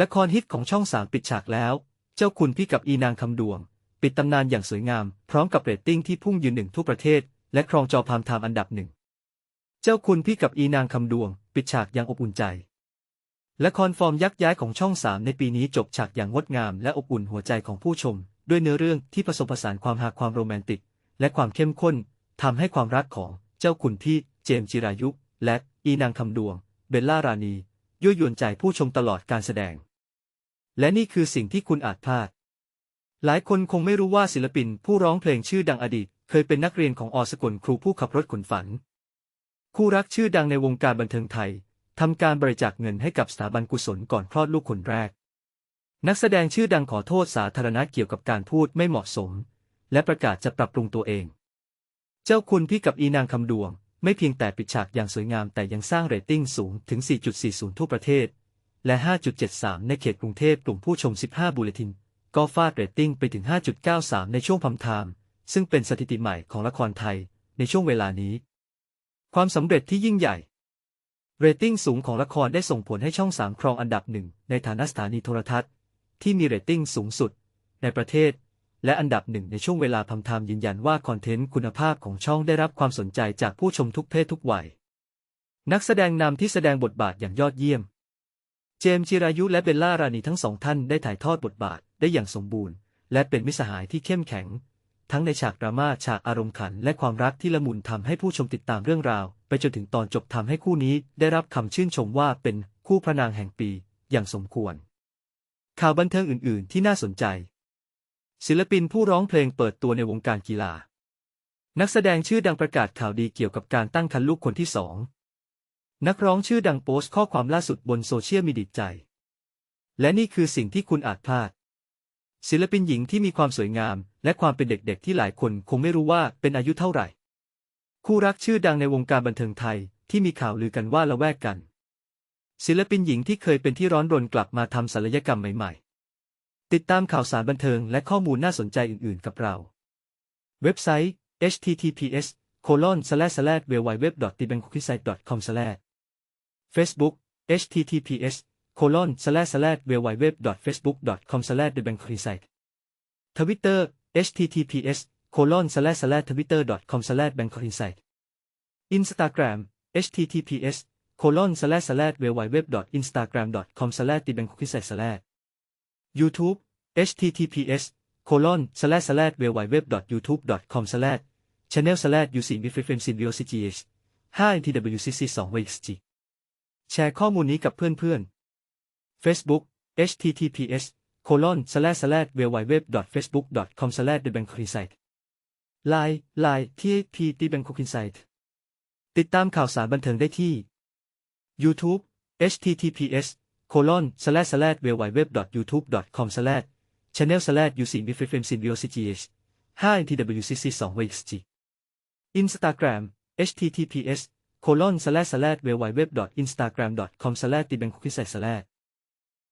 ละครฮิตของช่องสามปิดฉากแล้ว เจ้าคุณพี่กับอีนางคำดวง ปิดตำนานอย่างสวยงาม พร้อมกับเรตติ้งที่พุ่งยืนหนึ่งทั่วประเทศ และครองจอพามไทม์อันดับหนึ่ง เจ้าคุณพี่กับอีนางคำดวง ปิดฉากอย่างอบอุ่นใจ ละครฟอร์มยักษ์ย้ายของช่องสามในปีนี้จบฉากอย่างงดงาม และอบอุ่นหัวใจของผู้ชม ด้วยเนื้อเรื่องที่ผสมผสานความหาความโรแมนติก และความเข้มข้นทำให้ความรักของเจ้าคุณพี่เจมส์จิรายุ และอีนางคำดวง เบลล่ารานียั่วยวนใจผู้ชมตลอดการแสดง และนี่คือสิ่งที่คุณอาจพลาด หลายคนคงไม่รู้ว่าศิลปินผู้ร้องเพลงชื่อดังอดีต เคยเป็นนักเรียนของอสกลครูผู้ขับรถขนฝัน คู่รักชื่อดังในวงการบันเทิงไทยทำการบริจาคเงินให้กับสถาบันกุศลก่อนคลอดลูกคนแรก นักแสดงชื่อดังขอโทษสาธารณะเกี่ยวกับการพูดไม่เหมาะสม และประกาศจะปรับปรุงตัวเอง เจ้าคุณพี่กับอีนางคำดวง ไม่เพียงแต่ปิดฉากอย่างสวยงามแต่ยังสร้างเรตติ้งสูงถึง 4.40 ทั่วประเทศ และ 5.73 ในเขตกรุงเทพกลุ่มผู้ชม 15 บูเลติน ก็ฟาดเรตติ้งไปถึง 5.93 ในช่วงพัมไทม์ซึ่งเป็นสถิติใหม่ของละครไทยในช่วงเวลานี้ ความสำเร็จที่ยิ่งใหญ่ เรตติ้งสูงของละครได้ส่งผลให้ช่องสามครองอันดับหนึ่งในฐานะสถานีโทรทัศน์ ที่มีเรตติ้งสูงสุด ในประเทศ และอันดับหนึ่งในช่วงเวลาพัมไทม์ยืนยันว่าคอนเทนต์คุณภาพของช่องได้รับความสนใจจากผู้ชมทุกเพศทุกวัย นักแสดงนำที่แสดงบทบาทอย่างยอดเยี่ยม เจมส์จิรายุและเบลล่ารานีทั้งสองท่านได้ถ่ายทอดบทบาทได้อย่างสมบูรณ์ และเป็นมิสหายที่เข้มแข็ง ทั้งในฉากดราม่าฉากอารมณ์ขัน และความรักที่ละมุนทำให้ผู้ชมติดตามเรื่องราว ไปจนถึงตอนจบทำให้คู่นี้ได้รับคำชื่นชมว่าเป็นคู่พระนางแห่งปี อย่างสมควร ข่าวบันเทิงอื่น ๆ ที่น่าสนใจ ศิลปินผู้ร้องเพลงเปิดตัวในวงการกีฬา นักแสดงชื่อดังประกาศข่าวดีเกี่ยวกับการตั้งครรภ์ลูกคนที่สอง นักร้องชื่อดังโพสต์ข้อความล่าสุดบนโซเชียลมีเดียใจ และนี่คือสิ่งที่คุณอาจพลาด ศิลปินหญิงที่มีความสวยงาม และความเป็นเด็กๆ ที่หลายคนคงไม่รู้ว่าเป็นอายุเท่าไหร่ คู่รักชื่อดังในวงการบันเทิงไทยที่มีข่าวลือกันว่าละแวกกัน ศิลปินหญิงที่เคยเป็นที่ร้อนรนกลับมาทำศัลยกรรมใหม่ๆ ติดตามข่าวสารบันเทิงและข้อมูลน่าสนใจอื่นๆ กับเรา เว็บไซต์ https colon slash slash www t b a n k o k i s i t e com slash Facebook https colon slash slash www facebook com slash the bank site Twitter https colon slash slash twitter com slash bank site Instagram https colon slash slash www instagram com slash the bank site slash YouTube https colon slash slash www youtube com slash channel slash uc frequency VOCGH 5 ntwcc 2 vxg ร์ข้อมูลนี้กับเพื่อนๆ Facebook https colon slash slash www facebook com slash the bank insight Line Line TAP the bank insight ติดตามข่าวสารบันเทิงได้ที่ YouTube https colon slash slash www youtube com slash channel slash uc with frequency VOCGH 5 ntwcc 2 vxg Instagram https colon slash slash www instagram com slash the bank slash